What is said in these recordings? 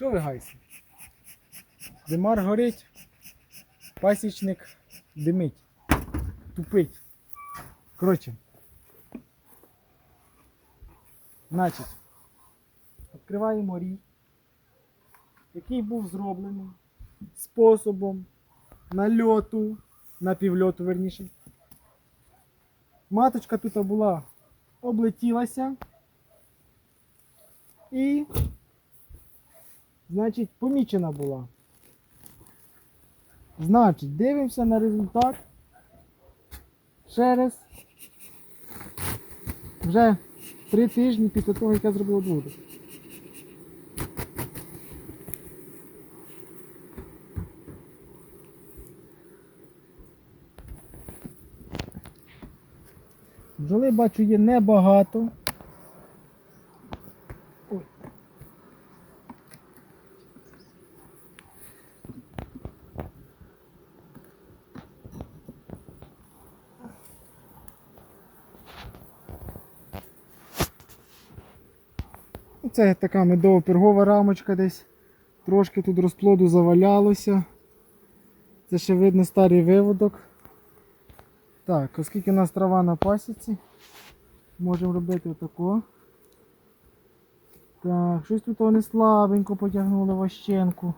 Що ви гайся? Димар горить, пасічник димить, тупить. Коротше. Значить, відкриваємо рій, який був зроблений способом нальоту, напівльоту верніше. Маточка тут була облетілася і, значить, помічена була. Значить, дивимося на результат через вже три тижні після того, як я зробив одводу. Бджоли бачу є небагато. Це така медово-пергова рамочка десь. Трошки тут розплоду завалялося. Це ще видно старий виводок. Так, оскільки у нас трава на пасіці, можемо робити отако. Так, щось тут вони слабенько потягнули ващенку.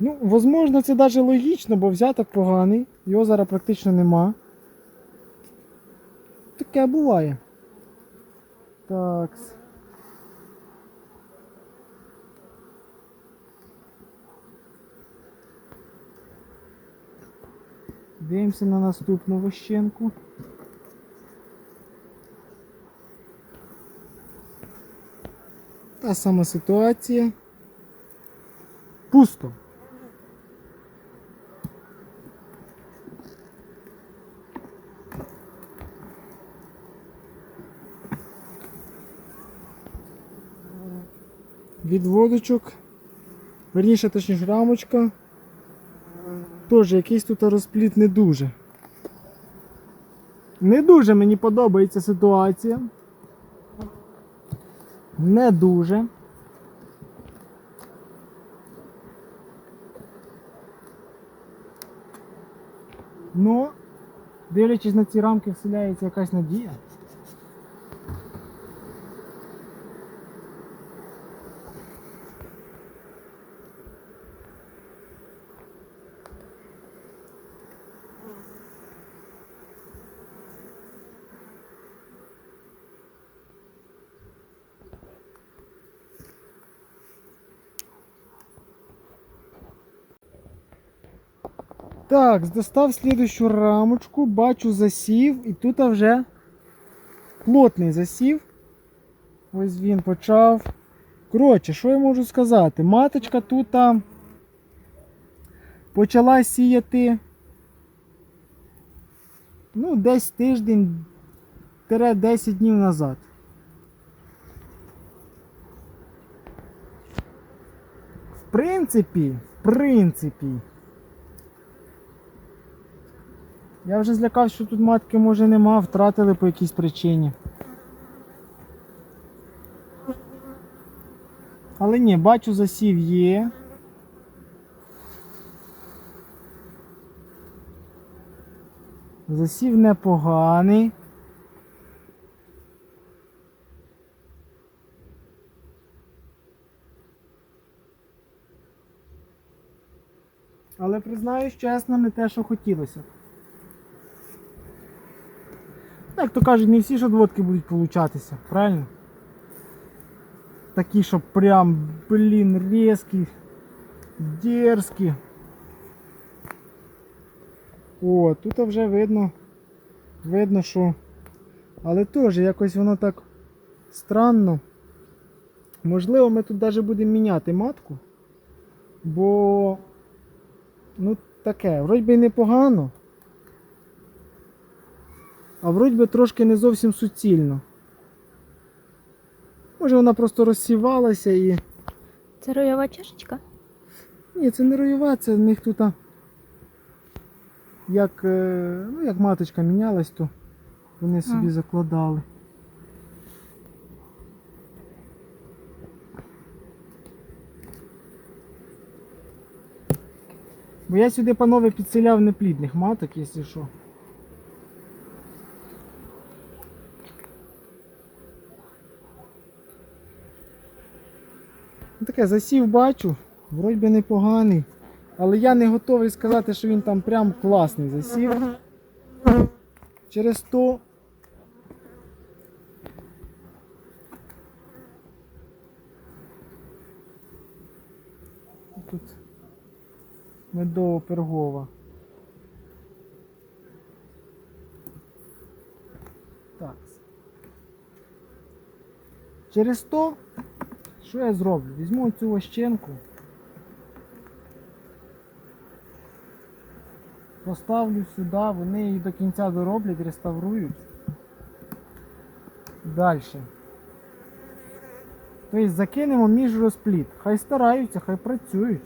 Ну, возможно, це навіть логічно, бо взяток поганий, його зараз практично нема. Таке буває. Так. Дивимося на наступну вощенку. Та сама ситуація. Пусто. Відводочок. Верніше, точніше, рамочка. Теж якийсь тут розпліт не дуже. Не дуже мені подобається ситуація. Не дуже. Ну, дивлячись на ці рамки, вселяється якась надія. Так, достав слідущу рамочку, бачу засів, і тут вже плотний засів. Ось він почав. Коротше, що я можу сказати? Маточка тут почала сіяти ну, десь тиждень 10 днів назад. В принципі, в принципі. Я вже злякався, що тут матки може нема, втратили по якійсь причині. Але ні, бачу засів є. Засів непоганий. Але признаюсь чесно, не те, що хотілося. б. Ну, Як то кажуть, не всі ж одводки будуть получатися, правильно? Такі, що прям, блін, різкі, дерзкі. О, тут вже видно, видно, що. Але теж якось воно так странно. Можливо, ми тут навіть будемо міняти матку. Бо, ну, таке, вроді би непогано. А вроді би трошки не зовсім суцільно. Може вона просто розсівалася і. Це роєва чашечка? Ні, це не роєва, це в них тут як е, ну, як маточка мінялась, то вони собі а. закладали. Бо я сюди, панове, підселяв неплідних маток, якщо що. Таке засів бачу, вроді би непоганий. Але я не готовий сказати, що він там прям класний засів. Через то. Тут медово пергова. Так. Через то, що я зроблю? Візьму цю вощенку. Поставлю сюди, вони її до кінця дороблять, реставрують. Далі. Тобто закинемо між розпліт. Хай стараються, хай працюють.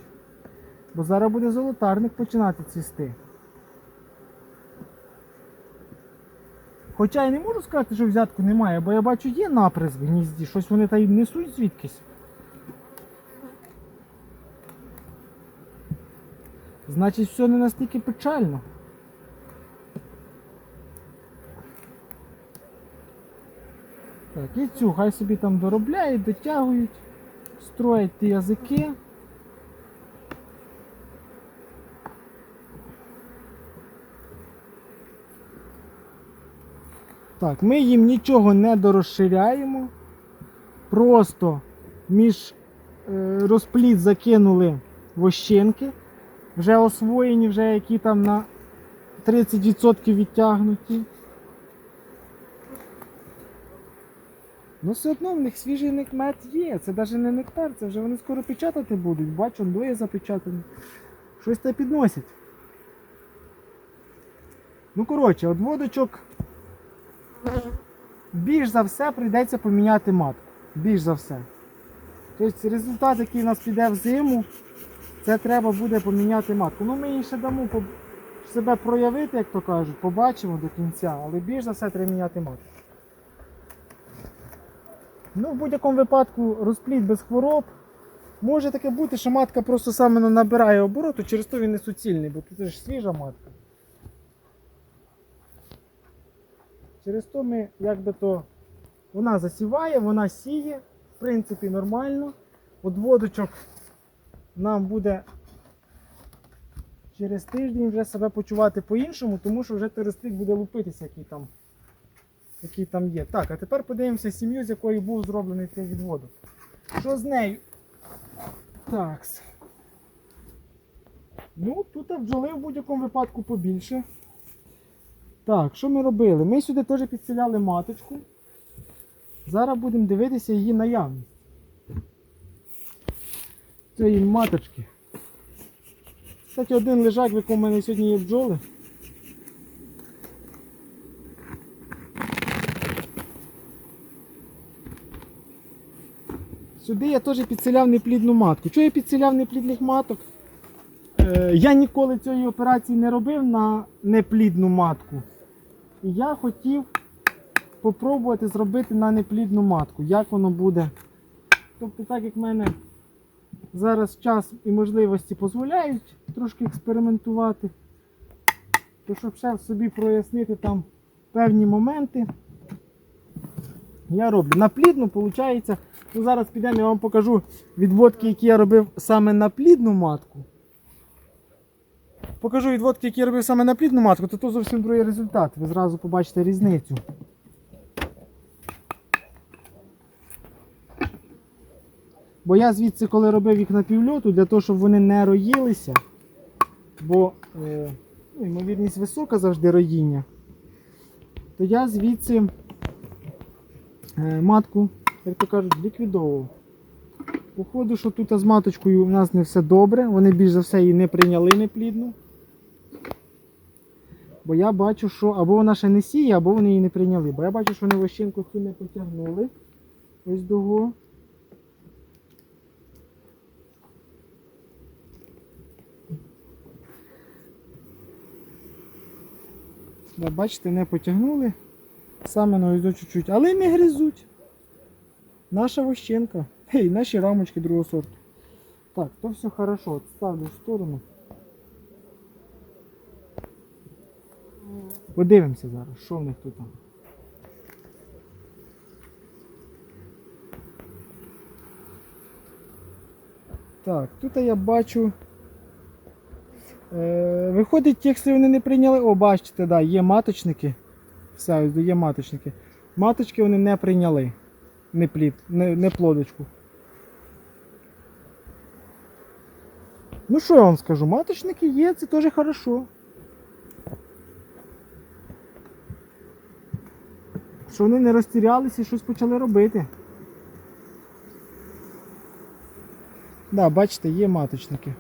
Бо зараз буде золотарник починати цвісти. Хоча я не можу сказати, що взятку немає, бо я бачу є наприс в гнізді, щось вони та й несуть звідкись. Значить, все не настільки печально. Так, і цю хай собі там доробляють, дотягують, строять ті язики. Так, ми їм нічого не дорозширяємо. Просто між е, розпліт закинули вощинки, вже освоєні, вже які там на 30% відтягнуті. Ну, все одно в них свіжий некмет є. Це навіть не нектар, це вже вони скоро печатати будуть. Бачу, двоє запечатані. Щось те підносять. Ну, коротше, от водочок більш за все прийдеться поміняти матку. Більш за все. Тобто результат, який у нас піде в зиму, це треба буде поміняти матку. Ну ми їй ще дамо себе проявити, як то кажуть, побачимо до кінця, але більш за все треба міняти матку. Ну, в будь-якому випадку розпліт без хвороб. Може таке бути, що матка просто саме набирає обороту, через то він не суцільний, бо тут ж свіжа матка. Через то ми якби то вона засіває, вона сіє, в принципі, нормально. От водочок нам буде через тиждень вже себе почувати по-іншому, тому що вже терестрик буде лупитися, який там, який там є. Так, а тепер подивимося сім'ю, з якої був зроблений цей відводок. Що з нею? Так. Ну, тут бджоли в будь-якому випадку побільше. Так, що ми робили? Ми сюди теж підселяли маточку. Зараз будемо дивитися її наявність. Цієї маточки. Кстати, один лежак, в якому в мене сьогодні є бджоли. Сюди я теж підселяв неплідну матку. Чого я підселяв неплідних маток? Е, я ніколи цієї операції не робив на неплідну матку. І я хотів попробувати зробити на неплідну матку. Як воно буде. Тобто, так як в мене зараз час і можливості дозволяють трошки експериментувати, то щоб ще собі прояснити там певні моменти, я роблю. На плідну, виходить, ну зараз підемо, я вам покажу відводки, які я робив саме на плідну матку. Покажу відводки, які я робив саме на плідну матку, то то зовсім другий результат. Ви зразу побачите різницю. Бо я звідси, коли робив їх на півльоту, для того, щоб вони не роїлися, бо е, ну, ймовірність висока завжди роїння, то я звідси е, матку, як то кажуть, ліквідовував. Походу, що тут з маточкою у нас не все добре, вони більш за все її не прийняли неплідну. Бо я бачу, що або вона ще не сіє, або вони її не прийняли. Бо я бачу, що вони вощинку цю не потягнули. Ось дого. Да, бачите, не потягнули. Саме на ось чуть-чуть. Але не гризуть. Наша вощинка. Гей, наші рамочки другого сорту. Так, то все хорошо. Ставлю в сторону. Подивимося зараз, що в них тут. там. Так, тут я бачу. Е, виходить, якщо вони не прийняли. О, бачите, да, є маточники. Все, ось є маточники. Маточки вони не прийняли. Не плід, не, не плодочку. Ну що я вам скажу, маточники є, це теж хорошо. Що вони не розтірялися і щось почали робити. Да, бачите, є маточники.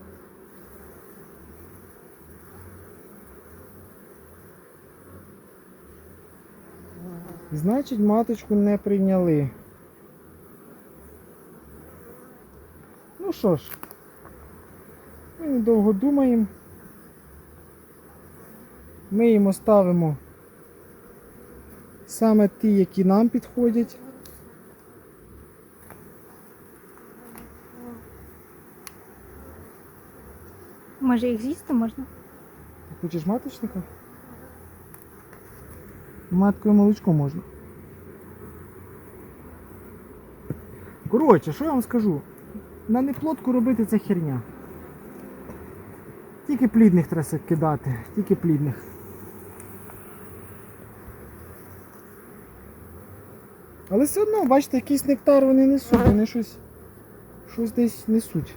Значить, маточку не прийняли. Ну що ж, ми недовго думаємо. Ми їм оставимо саме ті, які нам підходять. Може їх з'їсти можна? Хочеш маточника? Маткою молочко можна. Коротше, що я вам скажу? На неплодку робити це херня. Тільки плідних треба кидати, тільки плідних. Але все одно, бачите, якийсь нектар вони несуть, вони щось, щось десь несуть.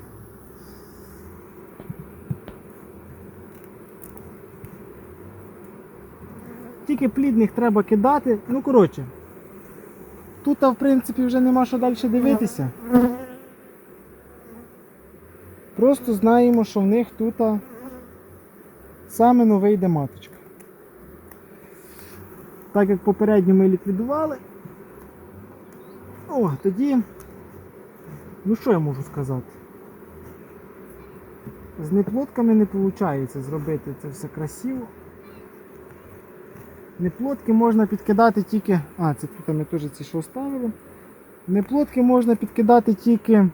Тільки плідних треба кидати. Ну, коротше. Тут, в принципі, вже нема що далі дивитися. Просто знаємо, що в них тут саме новий йде маточка. Так як попередньо ми ліквідували. О, тоді. Ну що я можу сказати? З неплотками не виходить зробити це все красиво. Неплотки можна підкидати тільки. А, це тут ми теж ці що ставили. Неплотки можна підкидати тільки.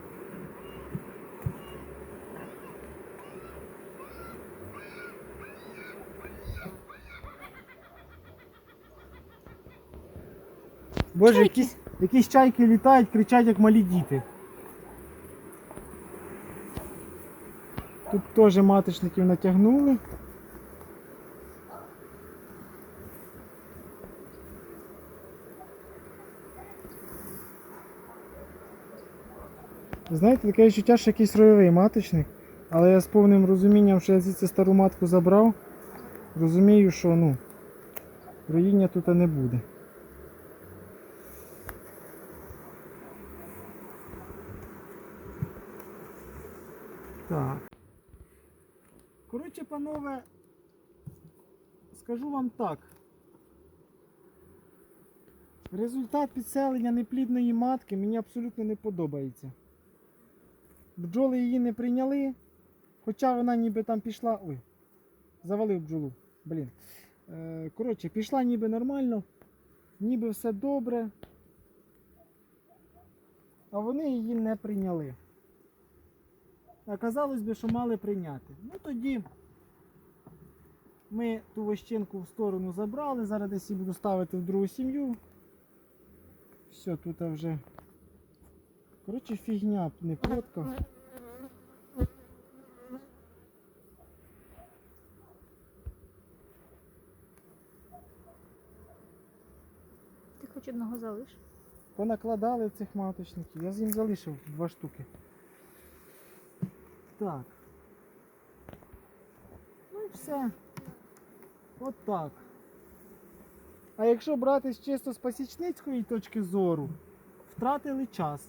Боже, якісь, якісь чайки літають, кричать як малі діти. Тут теж маточників натягнули. Знаєте, таке відчуття, що якийсь ройовий маточник, але я з повним розумінням, що я звідси стару матку забрав, розумію, що ну, роїння тут не буде. Так. Коротше, панове, скажу вам так. Результат підселення неплідної матки мені абсолютно не подобається. Бджоли її не прийняли, хоча вона ніби там пішла. Ой, завалив бджолу. Блін. Е, коротше, пішла ніби нормально, ніби все добре. А вони її не прийняли. А казалось би, що мали прийняти. Ну тоді ми ту вощинку в сторону забрали, зараз десь її буду ставити в другу сім'ю. Все, тут вже. Коротше, фігня, не плотка. Ти хоч одного залиш. Понакладали цих маточників. Я з їм залишив два штуки. Так. Ну і все. От так. А якщо брати чисто з пасічницької точки зору, втратили час.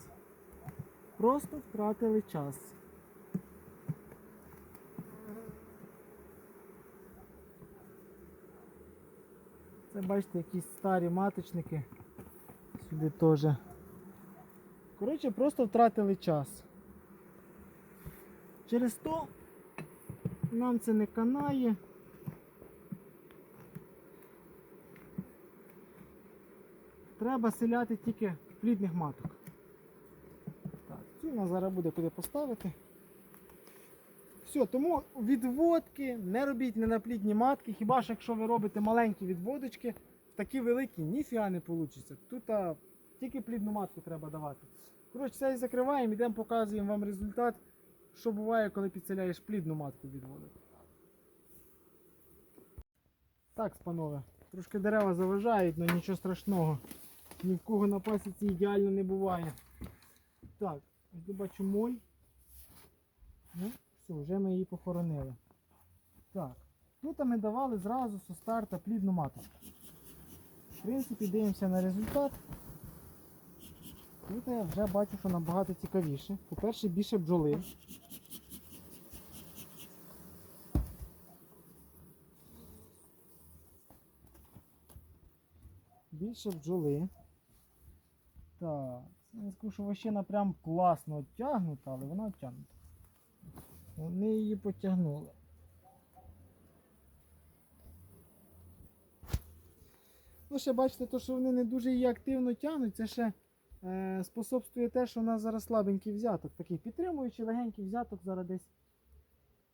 Просто втратили час. Це бачите, якісь старі маточники. Сюди теж. Коротше, просто втратили час. Через то нам це не канає. Треба селяти тільки плідних маток. Нас зараз буде куди поставити. Все. Тому відводки не робіть не на плідні матки, хіба ж якщо ви робите маленькі відводочки, такі великі ніфіга не вийде. Тут а, тільки плідну матку треба давати. Коротше, це і закриваємо, йдемо показуємо вам результат, що буває, коли підселяєш плідну матку відводити. Так, панове, трошки дерева заважають, але нічого страшного. Ні в кого на пасіці ідеально не буває. Так, ось бачу моль. Ну, все, вже ми її похоронили. Так, тут ми давали зразу зі старта плідну маточку. В принципі, дивимося на результат. Тут я вже бачу, що набагато цікавіше. По-перше, більше бджоли. Більше бджоли. Так, не скажу, що вощина прям класно оттягнута, але вона оттягнута. Вони її потягнули. Ну, ще бачите, то, що вони не дуже її активно тягнуть, це ще е, способствує те, що у нас зараз слабенький взяток. Такий підтримуючий легенький взяток, зараз десь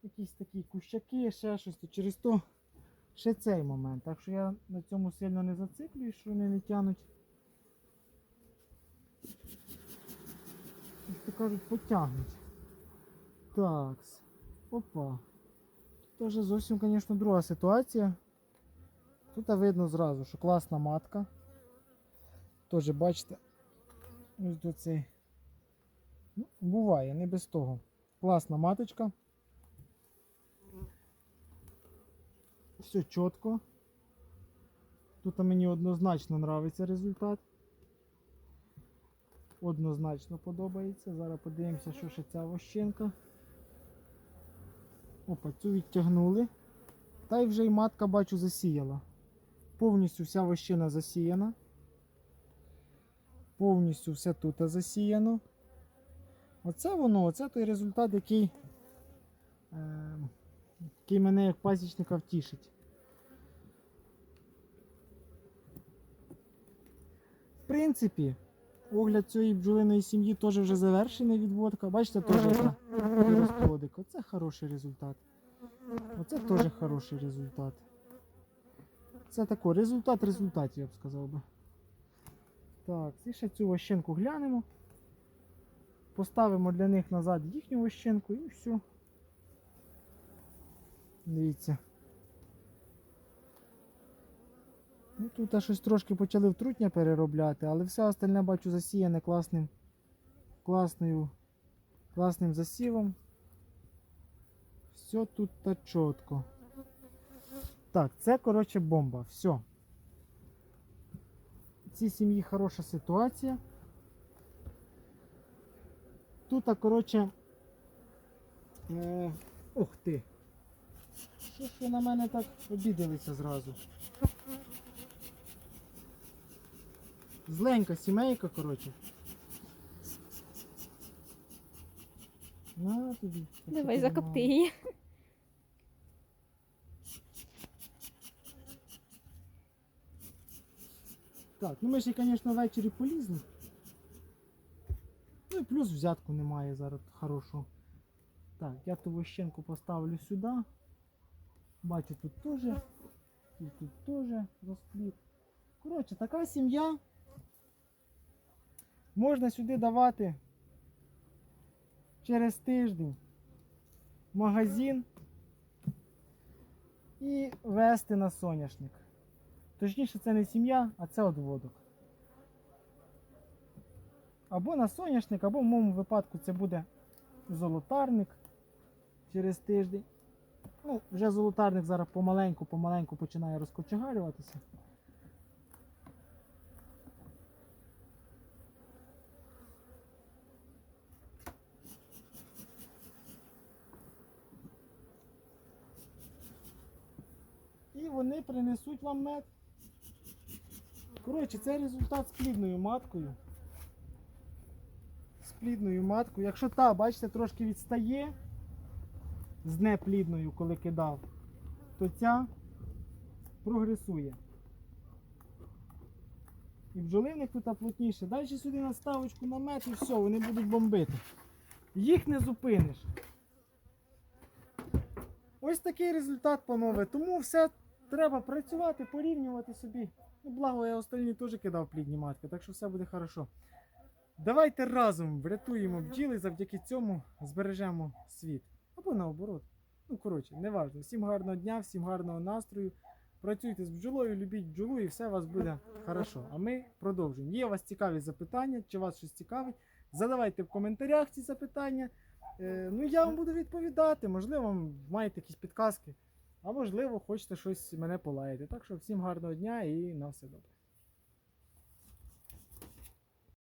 якісь такі кущаки, ще щось, через то ще цей момент. Так що я на цьому сильно не зациклююсь, що вони не тягнуть. То кажуть, потягнуть. Так. Опа. Тут вже зовсім, звісно, друга ситуація. Тут видно зразу, що класна матка. Теж бачите, ось до цей. Ну, буває, не без того. Класна маточка. Все чітко. Тут мені однозначно подобається результат. Однозначно подобається. Зараз подивимося, що ще ця вощинка. Опа, цю відтягнули. Та й вже й матка бачу засіяла. Повністю вся вощина засіяна. Повністю все тут засіяно. Оце воно, оце той результат, який, е, який мене як пасічника втішить. В принципі, огляд цієї бджолиної сім'ї теж вже завершений відводка. Бачите, теж розплодик. Оце хороший результат. Оце теж хороший результат. Це тако, результат результатів, я б сказав би. Так, і ще цю вощенку глянемо. Поставимо для них назад їхню вощенку і все. Дивіться. Ну, тут щось трошки почали втрутня переробляти, але все остальне бачу засіяне класним, класною, класним засівом. Все тут та чітко. Так, це, коротше, бомба. Все. Цій сім'ї хороша ситуація. Тут, коротше. Е, ух ти. Що ж ви на мене так обідалися зразу? Зленька сімейка, коротше. На тобі. Давай закопти її. Так, ну ми ще, звісно, ввечері полізли. Ну і плюс взятку немає зараз хорошого. Так, я ту вощенку поставлю сюди. Бачу, тут теж. І тут теж розпліт. Коротше, така сім'я. Можна сюди давати через тиждень магазин і вести на соняшник. Точніше, це не сім'я, а це одводок. Або на соняшник, або в моєму випадку це буде золотарник через тиждень. Ну, вже золотарник зараз помаленьку, помаленьку починає розкочегарюватися. І вони принесуть вам мед. Коротше, це результат з плідною маткою. З плідною маткою. Якщо та, бачите, трошки відстає з неплідною, коли кидав, то ця прогресує. І бджолиник тут плотніше. Далі сюди на мед і все, вони будуть бомбити. Їх не зупиниш. Ось такий результат, панове. Тому все треба працювати, порівнювати собі. Ну, благо, я остальні теж кидав плідні матки, так що все буде хорошо. Давайте разом врятуємо бджіли, завдяки цьому збережемо світ. Або наоборот. Ну, коротше, неважно. Всім гарного дня, всім гарного настрою. Працюйте з бджолою, любіть бджолу і все у вас буде хорошо. А ми продовжуємо. Є у вас цікаві запитання, чи вас щось цікавить? Задавайте в коментарях ці запитання. Е, ну, я вам буду відповідати. Можливо, маєте якісь підказки, а можливо, хочете щось мене полаяти. Так що всім гарного дня і на все добре.